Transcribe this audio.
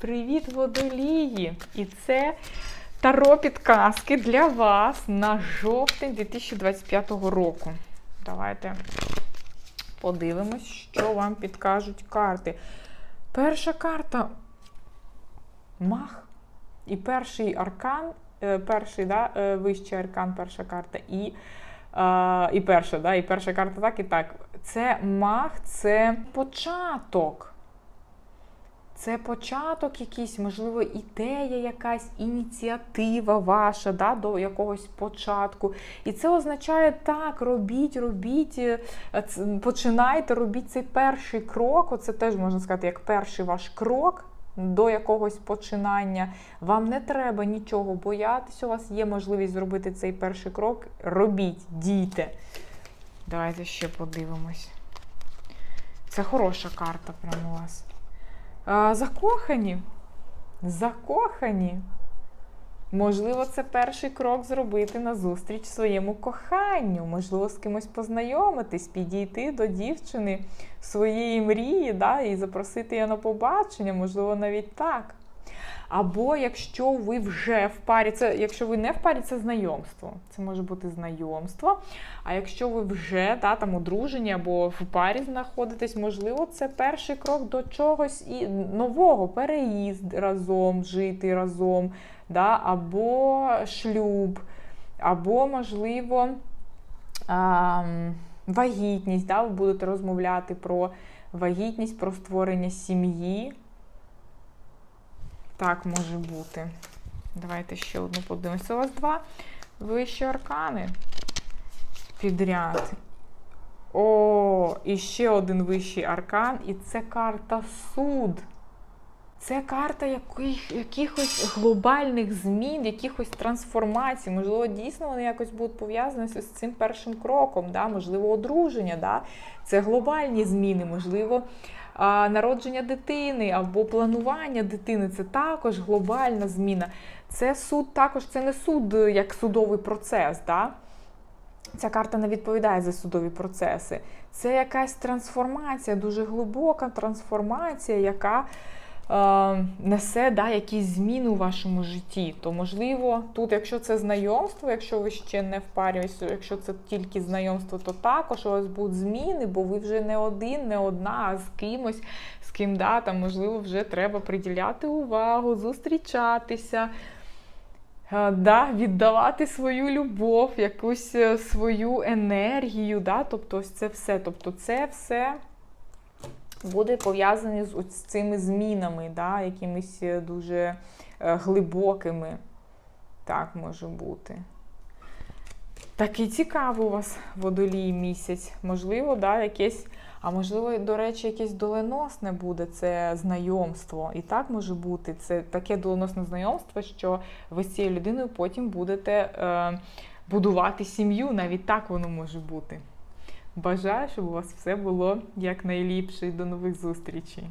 Привіт, водолії! І це таро підказки для вас на жовтень 2025 року. Давайте подивимось, що вам підкажуть карти. Перша карта мах. І перший аркан, е, перший, да, е, вищий аркан, перша карта, і, і перша, да, і перша карта так і так. Це мах, це початок. Це початок якийсь, можливо, ідея, якась ініціатива ваша да, до якогось початку. І це означає так, робіть, робіть, е, починайте, робіть цей перший крок. Оце теж можна сказати, як перший ваш крок до якогось починання. Вам не треба нічого боятися, у вас є можливість зробити цей перший крок. Робіть, дійте. Давайте ще подивимось. Це хороша карта прямо у вас. Закохані. Закохані. Можливо, це перший крок зробити назустріч своєму коханню. Можливо, з кимось познайомитись, підійти до дівчини своєї мрії, да, і запросити її на побачення, можливо, навіть так. Або якщо ви вже в парі, це якщо ви не в парі, це знайомство. Це може бути знайомство. А якщо ви вже да, там одружені або в парі знаходитесь, можливо, це перший крок до чогось і нового, переїзд разом, жити разом, да, або шлюб, або, можливо, а, вагітність. Да, ви будете розмовляти про вагітність, про створення сім'ї. Так може бути. Давайте ще одну подивимося. У вас два вищі аркани підряд. О, і ще один вищий аркан, і це карта суд. Це карта яких, якихось глобальних змін, якихось трансформацій. Можливо, дійсно вони якось будуть пов'язані з цим першим кроком, да? можливо, одруження. Да? Це глобальні зміни, можливо, народження дитини або планування дитини це також глобальна зміна. Це суд також, це не суд як судовий процес. Да? Ця карта не відповідає за судові процеси. Це якась трансформація, дуже глибока трансформація, яка несе да, якісь зміни у вашому житті. То, можливо, тут, якщо це знайомство, якщо ви ще не в парі, якщо це тільки знайомство, то також у вас будуть зміни, бо ви вже не один, не одна, а з кимось, з ким да, там, можливо, вже треба приділяти увагу, зустрічатися. Е, Да, віддавати свою любов, якусь е, свою енергію, да, тобто ось це все. Тобто це все буде пов'язане з цими змінами, да, якимись е, дуже е, глибокими. Так може бути. Такий цікавий у вас водолій місяць. Можливо, да, якесь, а можливо, до речі, якесь доленосне буде це знайомство. І так може бути. Це таке доленосне знайомство, що ви з цією людиною потім будете е, будувати сім'ю. Навіть так воно може бути. Бажаю, щоб у вас все було якнайліпше і до нових зустрічей.